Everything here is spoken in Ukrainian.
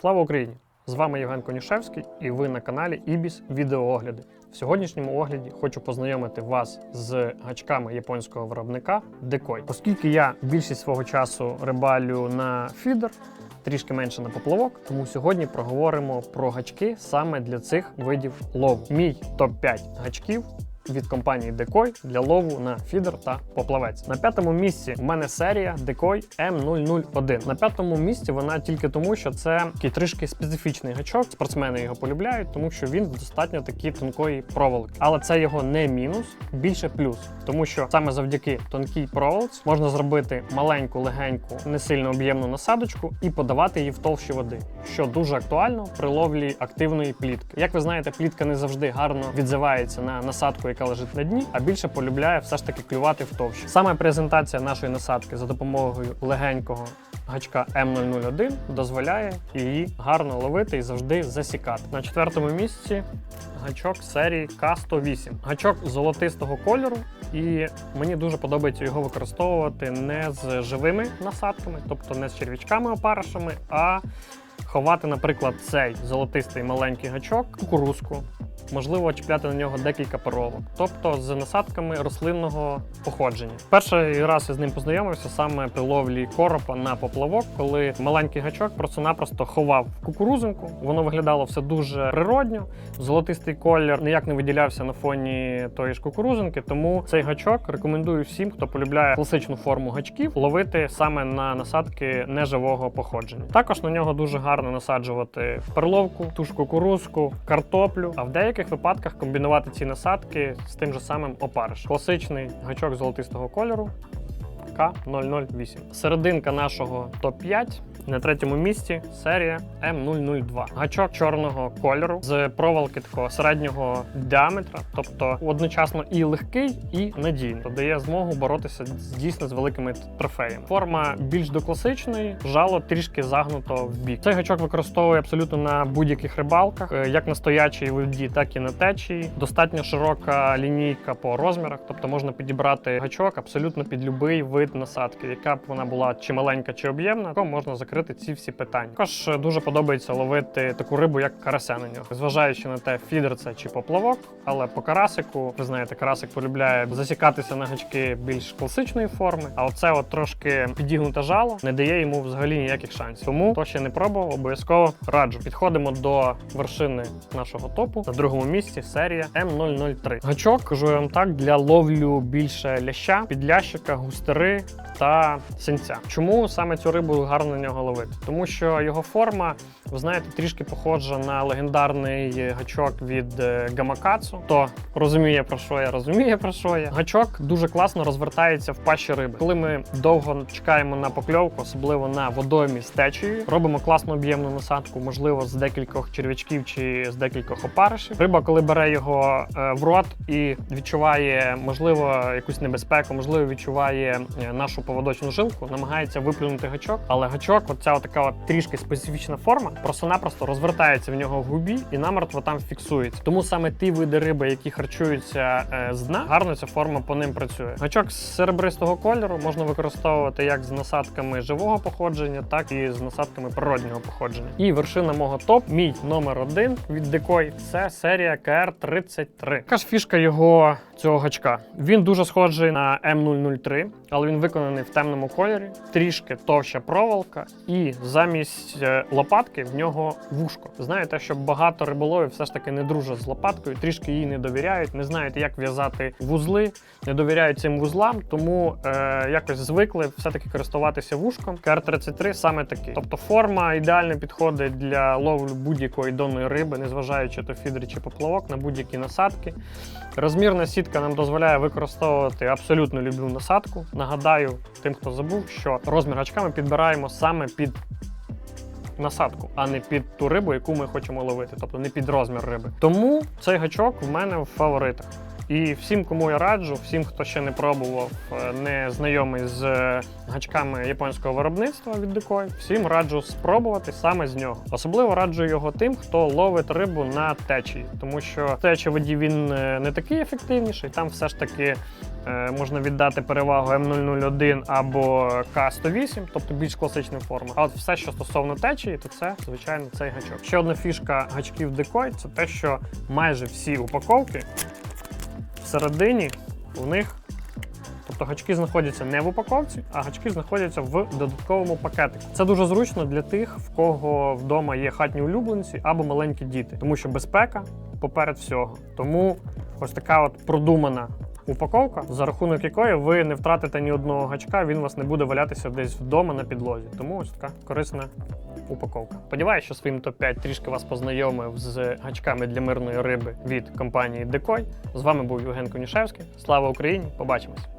Слава Україні! З вами Євген Конюшевський і ви на каналі Ібіс Відеоогляди. В сьогоднішньому огляді хочу познайомити вас з гачками японського виробника Decoy. Оскільки я більшість свого часу рибалю на фідер, трішки менше на поплавок, тому сьогодні проговоримо про гачки саме для цих видів лову. Мій топ-5 гачків від компанії Decoy для лову на фідер та поплавець. На п'ятому місці в мене серія Decoy M001. На п'ятому місці вона тільки тому, що це такий трішки специфічний гачок. Спортсмени його полюбляють, тому що він достатньо такі тонкої проволоки. Але це його не мінус, більше плюс, тому що саме завдяки тонкій проволоці можна зробити маленьку, легеньку, не сильно об'ємну насадочку і подавати її в товщі води, що дуже актуально при ловлі активної плітки. Як ви знаєте, плітка не завжди гарно відзивається на насадку, яка лежить на дні, а більше полюбляє все ж таки клювати в товщі. Саме презентація нашої насадки за допомогою легенького гачка М001 дозволяє її гарно ловити і завжди засікати. На четвертому місці гачок серії К108. Гачок золотистого кольору, і мені дуже подобається його використовувати не з живими насадками, тобто не з черв'ячками опаришами, а ховати, наприклад, цей золотистий маленький гачок, кукурузку. Можливо, чіпляти на нього декілька паровок, тобто з насадками рослинного походження. Перший раз я з ним познайомився саме при ловлі коропа на поплавок, коли маленький гачок просто-напросто ховав кукурузинку. Воно виглядало все дуже природньо. Золотистий колір ніяк не виділявся на фоні тої ж кукурузинки. Тому цей гачок рекомендую всім, хто полюбляє класичну форму гачків, ловити саме на насадки неживого походження. Також на нього дуже гарно насаджувати перловку, ту ж кукурузку, картоплю. А в деяких випадках комбінувати ці насадки з тим же самим опариш. Класичний гачок золотистого кольору. К008. Серединка нашого топ-5 на третьому місці серія М002. Гачок чорного кольору з проволоки такого середнього діаметра, тобто одночасно і легкий, і надійний, дає змогу боротися дійсно з великими трофеями. Форма більш до класичної, жало трішки загнуто в бік. Цей гачок використовує абсолютно на будь-яких рибалках, е, як на стоячій воді, так і на течії. Достатньо широка лінійка по розмірах, тобто можна підібрати гачок абсолютно під будь-який вид насадки, яка б вона була чи маленька, чи об'ємна, то можна закрити ці всі питання. Також е, дуже подобається ловити таку рибу, як карася на нього, зважаючи на те, фідер це чи поплавок, але по карасику, ви знаєте, карасик полюбляє засікатися на гачки більш класичної форми. А оце от трошки підігнуте жало не дає йому взагалі ніяких шансів. Тому хто ще не пробував, обов'язково раджу. Підходимо до вершини нашого топу. На другому місці серія М003. Гачок, кажу я вам так, для ловлю більше ляща, підлящика, густери та синця. Чому саме цю рибу гарно на нього ловити? Тому що його форма, ви знаєте, трішки похожа на легендарний гачок від е, Гамакацу. Хто розуміє про що я, розуміє про що я. Гачок дуже класно розвертається в пащі риби. Коли ми довго чекаємо на покльовку, особливо на водоймі з течією, робимо класну об'ємну насадку, можливо, з декількох черв'ячків чи з декількох опаришів. Риба, коли бере його е, в рот і відчуває, можливо, якусь небезпеку, можливо, відчуває е, нашу поводочну жилку, намагається виплюнути гачок, але гачок, оця така трішки специфічна форма, просто-напросто розвертається в нього в губі і намертво там фіксується. Тому саме ті види риби, які харчуються е, з дна, гарно ця форма по ним працює. Гачок з серебристого кольору можна використовувати як з насадками живого походження, так і з насадками природнього походження. І вершина мого топ, мій номер один від Decoy, це серія KR33. Яка ж фішка його цього гачка? Він дуже схожий на M003, але він виконаний в темному кольорі, трішки товща проволока, і замість е, лопатки в нього вушко. Знаєте, що багато риболовів все ж таки не дружать з лопаткою, трішки їй не довіряють, не знають, як в'язати вузли, не довіряють цим вузлам, тому е, якось звикли все-таки користуватися вушком. КР-33 саме такий. Тобто форма ідеально підходить для ловлю будь-якої донної риби, незважаючи то фідер чи поплавок, на будь-які насадки. Розмірна сітка нам дозволяє використовувати абсолютно любу насадку. Нагадаю тим, хто забув, що розмір гачка ми підбираємо саме під насадку, а не під ту рибу, яку ми хочемо ловити, тобто не під розмір риби. Тому цей гачок в мене в фаворитах. І всім, кому я раджу, всім, хто ще не пробував, е, не знайомий з е, гачками японського виробництва від Декой, всім раджу спробувати саме з нього. Особливо раджу його тим, хто ловить рибу на течії, тому що в течоводі він е, не такий ефективніший. Там все ж таки можна віддати перевагу М001 або К108, тобто більш класичним формам. А от все, що стосовно течії, то це звичайно цей гачок. Ще одна фішка гачків Декой це те, що майже всі упаковки всередині у них. Тобто гачки знаходяться не в упаковці, а гачки знаходяться в додатковому пакетику. Це дуже зручно для тих, в кого вдома є хатні улюбленці або маленькі діти, тому що безпека поперед всього. Тому ось така от продумана упаковка, за рахунок якої ви не втратите ні одного гачка, він у вас не буде валятися десь вдома на підлозі. Тому ось така корисна упаковка. Сподіваюся, що своїм топ-5 трішки вас познайомив з гачками для мирної риби від компанії Декой. З вами був Євген Конішевський. Слава Україні! Побачимось!